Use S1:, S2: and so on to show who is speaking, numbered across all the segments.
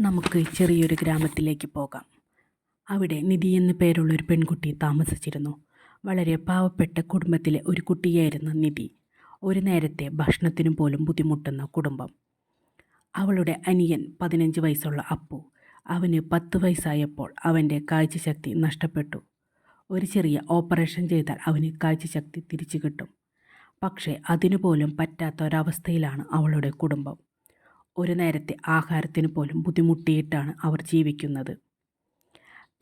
S1: നമുക്ക് ചെറിയൊരു ഗ്രാമത്തിലേക്ക് പോകാം. അവിടെ നിധി എന്ന പേരുള്ളൊരു പെൺകുട്ടി താമസിച്ചിരുന്നു. വളരെ പാവപ്പെട്ട കുടുംബത്തിലെ ഒരു കുട്ടിയായിരുന്നു നിധി. ഒരു നേരത്തെ ഭക്ഷണത്തിനും പോലും ബുദ്ധിമുട്ടുന്ന കുടുംബം. അവളുടെ അനിയൻ പതിനഞ്ച് വയസ്സുള്ള അപ്പു. അവന് പത്ത് വയസ്സായപ്പോൾ അവന്റെ കാഴ്ചശക്തി നഷ്ടപ്പെട്ടു. ഒരു ചെറിയ ഓപ്പറേഷൻ ചെയ്താൽ അവന് കാഴ്ചശക്തി തിരിച്ചു കിട്ടും. പക്ഷേ അതിനുപോലും പറ്റാത്ത ഒരവസ്ഥയിലാണ് അവളുടെ കുടുംബം. ഒരു നേരത്തെ ആഹാരത്തിന് പോലും ബുദ്ധിമുട്ടിയിട്ടാണ് അവർ ജീവിക്കുന്നത്.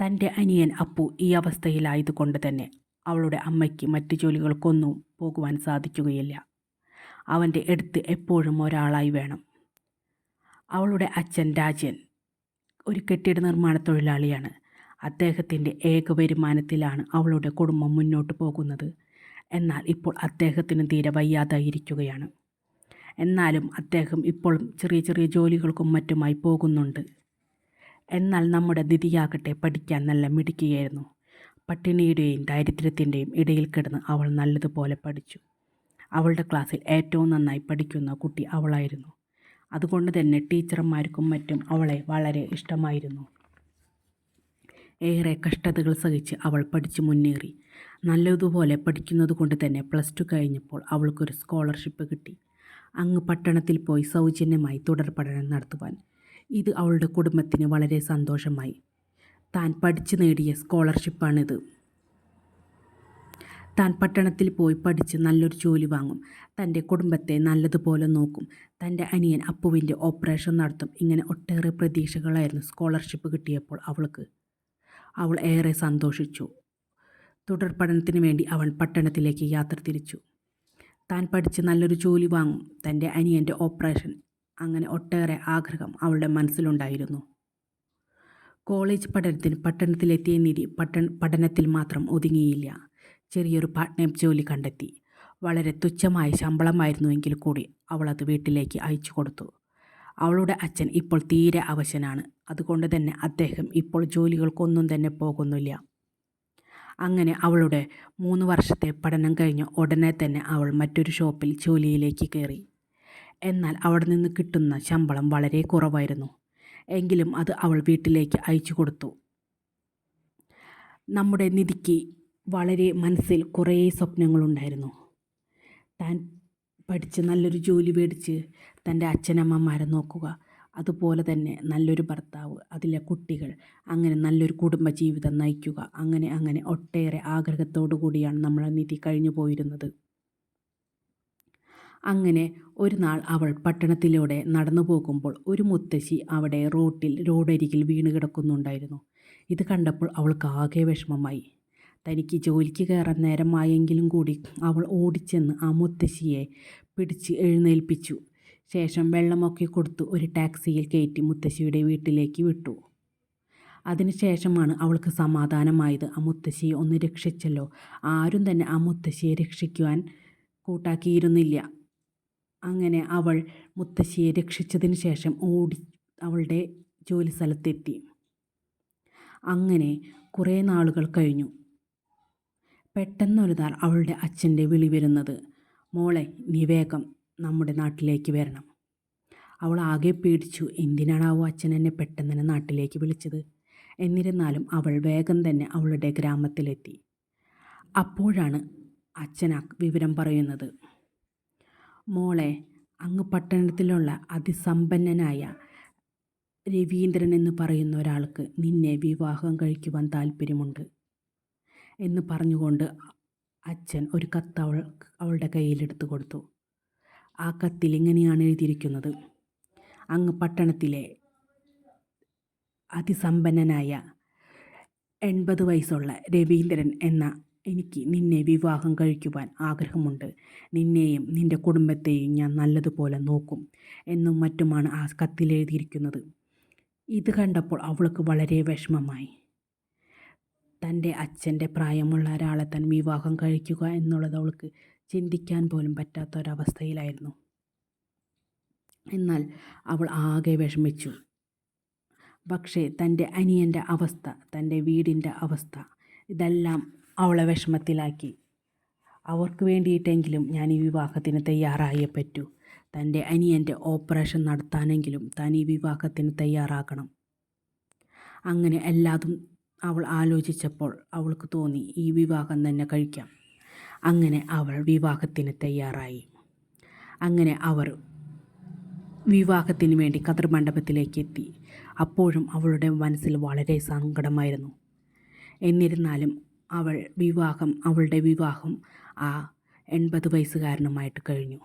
S1: തന്റെ അനിയൻ അപ്പു ഈ അവസ്ഥയിലായതുകൊണ്ട് തന്നെ അവളുടെ അമ്മയ്ക്ക് മറ്റു ജോലികൾക്കൊന്നും പോകുവാൻ സാധിക്കുകയില്ല. അവന്റെ അടുത്ത് എപ്പോഴും ഒരാളായി വേണം. അവളുടെ അച്ഛൻ രാജൻ ഒരു കെട്ടിട നിർമ്മാണ തൊഴിലാളിയാണ്. അദ്ദേഹത്തിന്റെ ഏക വരുമാനത്തിലാണ് അവളുടെ കുടുംബം മുന്നോട്ട് പോകുന്നത്. എന്നാൽ ഇപ്പോൾ അദ്ദേഹത്തിന് തീരെ വയ്യാതായിരിക്കുകയാണ്. എന്നാലും അദ്ദേഹം ഇപ്പോഴും ചെറിയ ചെറിയ ജോലികൾക്കും മറ്റുമായി പോകുന്നുണ്ട്. എന്നാൽ നമ്മുടെ ദിതിയാകട്ടെ പഠിക്കാൻ നല്ല മിടുക്കിയായിരുന്നു. പട്ടിണിയുടെയും ദാരിദ്ര്യത്തിന്റെയും ഇടയിൽ കിടന്ന് അവൾ നല്ലതുപോലെ പഠിച്ചു. അവളുടെ ക്ലാസ്സിൽ ഏറ്റവും നന്നായി പഠിക്കുന്ന കുട്ടി അവളായിരുന്നു. അതുകൊണ്ട് തന്നെ ടീച്ചർമാർക്കും മറ്റും അവളെ വളരെ ഇഷ്ടമായിരുന്നു. ഏറെ കഷ്ടതകൾ സഹിച്ച് അവൾ പഠിച്ചു മുന്നേറി. നല്ലതുപോലെ പഠിക്കുന്നത് കൊണ്ട് തന്നെ പ്ലസ് ടു കഴിഞ്ഞപ്പോൾ അവൾക്കൊരു സ്കോളർഷിപ്പ് കിട്ടി. അങ്ങ് പട്ടണത്തിൽ പോയി സൗജന്യമായി തുടർ പഠനം നടത്തുവാൻ. ഇത് അവളുടെ കുടുംബത്തിന് വളരെ സന്തോഷമായി. താൻ പഠിച്ചു നേടിയ സ്കോളർഷിപ്പാണിത്. താൻ പട്ടണത്തിൽ പോയി പഠിച്ച് നല്ലൊരു ജോലി വാങ്ങും. തന്റെ കുടുംബത്തെ നല്ലതുപോലെ നോക്കും. തന്റെ അനിയൻ അപ്പുവിന്റെ ഓപ്പറേഷൻ നടത്തും. ഇങ്ങനെ ഒട്ടേറെ പ്രതീക്ഷകളായിരുന്നു സ്കോളർഷിപ്പ് കിട്ടിയപ്പോൾ അവൾക്ക്. അവൾ ഏറെ സന്തോഷിച്ചു. തുടർ പഠനത്തിന് വേണ്ടി അവൻ പട്ടണത്തിലേക്ക് യാത്ര തിരിച്ചു. താൻ പഠിച്ച് നല്ലൊരു ജോലി വാങ്ങും. തന്റെ അനിയന്റെ ഓപ്പറേഷൻ. അങ്ങനെ ഒട്ടേറെ ആഗ്രഹം അവളുടെ മനസ്സിലുണ്ടായിരുന്നു. കോളേജ് പഠനത്തിന് പട്ടണത്തിലെത്തിയ നിധി പട്ട പഠനത്തിൽ മാത്രം ഒതുങ്ങിയില്ല. ചെറിയൊരു പാർട്ട് ടൈം ജോലി കണ്ടെത്തി. വളരെ തുച്ഛമായ ശമ്പളമായിരുന്നുവെങ്കിൽ കൂടി അവളത് വീട്ടിലേക്ക് അയച്ചു കൊടുത്തു. അവളുടെ അച്ഛൻ ഇപ്പോൾ തീരെ അവശനാണ്. അതുകൊണ്ട് തന്നെ അദ്ദേഹം ഇപ്പോൾ ജോലികൾക്കൊന്നും തന്നെ പോകുന്നില്ല. അങ്ങനെ അവളുടെ മൂന്ന് വർഷത്തെ പഠനം കഴിഞ്ഞ് ഉടനെ തന്നെ അവൾ മറ്റൊരു ഷോപ്പിൽ ജോലിയിലേക്ക് കയറി. എന്നാൽ അവിടെ നിന്ന് കിട്ടുന്ന ശമ്പളം വളരെ കുറവായിരുന്നു. എങ്കിലും അത് അവൾ വീട്ടിലേക്ക് അയച്ചു കൊടുത്തു. നമ്മുടെ നിധിക്ക് വളരെ മനസ്സിൽ കുറേ സ്വപ്നങ്ങളുണ്ടായിരുന്നു. താൻ പഠിച്ച് നല്ലൊരു ജോലി മേടിച്ച് തന്റെ അച്ഛനമ്മമാരെ നോക്കുക അതുപോലെ തന്നെ നല്ലൊരു ഭർത്താവ് അതിലെ കുട്ടികൾ അങ്ങനെ നല്ലൊരു കുടുംബജീവിതം നയിക്കുക. അങ്ങനെ അങ്ങനെ ഒട്ടേറെ ആഗ്രഹത്തോടു കൂടിയാണ് നമ്മൾ നിധി കഴിഞ്ഞു പോയിരുന്നത്. അങ്ങനെ ഒരു നാൾ അവൾ പട്ടണത്തിലൂടെ നടന്നു പോകുമ്പോൾ ഒരു മുത്തശ്ശി അവിടെ റോട്ടിൽ റോഡരികിൽ വീണ് കിടക്കുന്നുണ്ടായിരുന്നു. ഇത് കണ്ടപ്പോൾ അവൾക്ക് ആകെ വിഷമമായി. തനിക്ക് ജോലിക്ക് കയറാൻ നേരമായെങ്കിലും കൂടി അവൾ ഓടിച്ചെന്ന് ആ മുത്തശ്ശിയെ പിടിച്ച് എഴുന്നേൽപ്പിച്ചു. ശേഷം വെള്ളമൊക്കെ കൊടുത്ത് ഒരു ടാക്സിയിൽ കയറ്റി മുത്തശ്ശിയുടെ വീട്ടിലേക്ക് വിട്ടു. അതിനുശേഷമാണ് അവൾക്ക് സമാധാനമായത്. ആ മുത്തശ്ശിയെ ഒന്ന് രക്ഷിച്ചല്ലോ. ആരും തന്നെ ആ മുത്തശ്ശിയെ രക്ഷിക്കുവാൻ കൂട്ടാക്കിയിരുന്നില്ല. അങ്ങനെ അവൾ മുത്തശ്ശിയെ രക്ഷിച്ചതിന് ശേഷം ഓടി അവളുടെ ജോലി സ്ഥലത്തെത്തി. അങ്ങനെ കുറേ നാളുകൾ കഴിഞ്ഞു. പെട്ടെന്നൊരുതാൾ അവളുടെ അച്ഛന്റെ വിളി വരുന്നത് മോളെ നീ വേഗം നമ്മുടെ നാട്ടിലേക്ക് വരണം. അവൾ ആകെ പേടിച്ചു എന്തിനാണാവോ അച്ഛൻ എന്നെ പെട്ടെന്ന് തന്നെ നാട്ടിലേക്ക് വിളിച്ചത്. എന്നിരുന്നാലും അവൾ വേഗം തന്നെ അവളുടെ ഗ്രാമത്തിലെത്തി. അപ്പോഴാണ് അച്ഛൻ ആ വിവരം പറയുന്നത്. മോളെ അങ്ങ് പട്ടണത്തിലുള്ള അതിസമ്പന്നനായ രവീന്ദ്രൻ എന്ന് പറയുന്ന ഒരാൾക്ക് നിന്നെ വിവാഹം കഴിക്കുവാൻ താല്പര്യമുണ്ട് എന്ന് പറഞ്ഞുകൊണ്ട് അച്ഛൻ ഒരു കത്ത് അവൾ അവളുടെ കയ്യിലെടുത്ത് കൊടുത്തു. ആ കത്തിൽ ഇങ്ങനെയാണ് എഴുതിയിരിക്കുന്നത്. അങ്ങ് പട്ടണത്തിലെ അതിസമ്പന്നനായ എൺപത് വയസ്സുള്ള രവീന്ദ്രൻ എന്ന എനിക്ക് നിന്നെ വിവാഹം കഴിക്കുവാൻ ആഗ്രഹമുണ്ട്. നിന്നെയും നിന്റെ കുടുംബത്തെയും ഞാൻ നല്ലതുപോലെ നോക്കും എന്നും മറ്റുമാണ് ആ കത്തിൽ എഴുതിയിരിക്കുന്നത്. ഇത് കണ്ടപ്പോൾ അവൾക്ക് വളരെ വിഷമമായി. തന്റെ അച്ഛന്റെ പ്രായമുള്ള ഒരാളെ തൻ വിവാഹം കഴിക്കുക എന്നുള്ളത് അവൾക്ക് ചിന്തിക്കാൻ പോലും പറ്റാത്ത ഒരവസ്ഥയിലായിരുന്നു എന്നാൽ അവൾ ആകെ വിഷമിച്ചു. പക്ഷേ തന്റെ അനിയന്റെ അവസ്ഥ തന്റെ വീടിന്റെ അവസ്ഥ ഇതെല്ലാം അവളെ വിഷമത്തിലാക്കി. അവർക്ക് വേണ്ടിയിട്ടെങ്കിലും ഞാൻ ഈ വിവാഹത്തിന് തയ്യാറായേ പറ്റൂ. തന്റെ അനിയന്റെ ഓപ്പറേഷൻ നടത്താനെങ്കിലും താൻ ഈ വിവാഹത്തിന് തയ്യാറാക്കണം അങ്ങനെ എല്ലാതും അവൾ ആലോചിച്ചപ്പോൾ അവൾക്ക് തോന്നി ഈ വിവാഹം തന്നെ കഴിക്കാം. അങ്ങനെ അവൾ വിവാഹത്തിന് തയ്യാറായി. അങ്ങനെ അവർ വിവാഹത്തിന് വേണ്ടി കതിർ മണ്ഡപത്തിലേക്ക് എത്തി. അപ്പോഴും അവളുടെ മനസ്സിൽ വളരെ സങ്കടമായിരുന്നു. എന്നിരുന്നാലും അവൾ വിവാഹം അവളുടെ വിവാഹം ആ എൺപത് വയസ്സുകാരനുമായിട്ട് കഴിഞ്ഞു.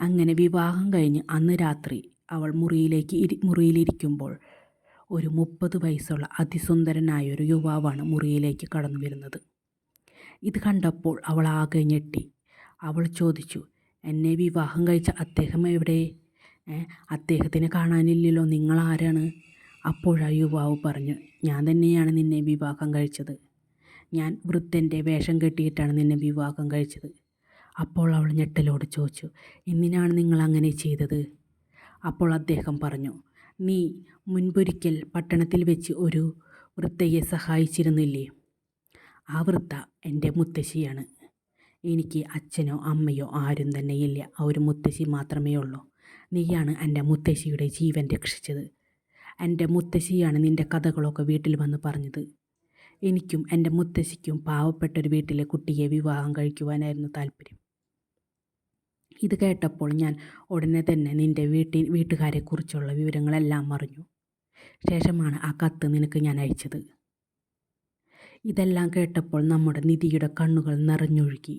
S1: അങ്ങനെ വിവാഹം കഴിഞ്ഞ് അന്ന് രാത്രി അവൾ മുറിയിലേക്ക് ഇരി മുറിയിലിരിക്കുമ്പോൾ ഒരു മുപ്പത് വയസ്സുള്ള അതിസുന്ദരനായ ഒരു യുവാവാണ് മുറിയിലേക്ക് കടന്നു വരുന്നത് ഇത് കണ്ടപ്പോൾ അവൾ ആകെ ഞെട്ടി. അവൾ ചോദിച്ചു എന്നെ വിവാഹം കഴിച്ച അദ്ദേഹം എവിടെ? അദ്ദേഹത്തിനെ കാണാനില്ലല്ലോ നിങ്ങൾ ആരാണ്? അപ്പോഴാ യുവാവ് പറഞ്ഞു ഞാൻ തന്നെയാണ് നിന്നെ വിവാഹം കഴിച്ചത്. ഞാൻ വൃദ്ധന്റെ വേഷം കെട്ടിയിട്ടാണ് നിന്നെ വിവാഹം കഴിച്ചത്. അപ്പോൾ അവൾ ഞെട്ടലോട് ചോദിച്ചു എന്തിനാണ് നിങ്ങൾ അങ്ങനെ ചെയ്തത്? അപ്പോൾ അദ്ദേഹം പറഞ്ഞു നീ മുൻപൊരിക്കൽ പട്ടണത്തിൽ വെച്ച് ഒരു വൃദ്ധയെ സഹായിച്ചിരുന്നില്ലേ? ആ വൃദ്ധ എന്റെ മുത്തശ്ശിയാണ്. എനിക്ക് അച്ഛനോ അമ്മയോ ആരും തന്നെ ഇല്ല. ആ ഒരു മുത്തശ്ശി മാത്രമേ ഉള്ളൂ. നീയാണ് എന്റെ മുത്തശ്ശിയുടെ ജീവൻ രക്ഷിച്ചത്. എന്റെ മുത്തശ്ശിയാണ് നിന്റെ കഥകളൊക്കെ വീട്ടിൽ വന്ന് പറഞ്ഞത്. എനിക്കും എന്റെ മുത്തശ്ശിക്കും പാവപ്പെട്ടൊരു വീട്ടിലെ കുട്ടിയെ വിവാഹം കഴിക്കുവാനായിരുന്നു താല്പര്യം. ഇത് കേട്ടപ്പോൾ ഞാൻ ഉടനെ തന്നെ നിന്റെ വീട്ടിൽ വീട്ടുകാരെക്കുറിച്ചുള്ള വിവരങ്ങളെല്ലാം അറിഞ്ഞു. ശേഷമാണ് ആ കത്ത് നിനക്ക് ഞാൻ അയച്ചത്. ഇതെല്ലാം കേട്ടപ്പോൾ നമ്മുടെ നിധിയുടെ കണ്ണുകൾ നിറഞ്ഞൊഴുകി.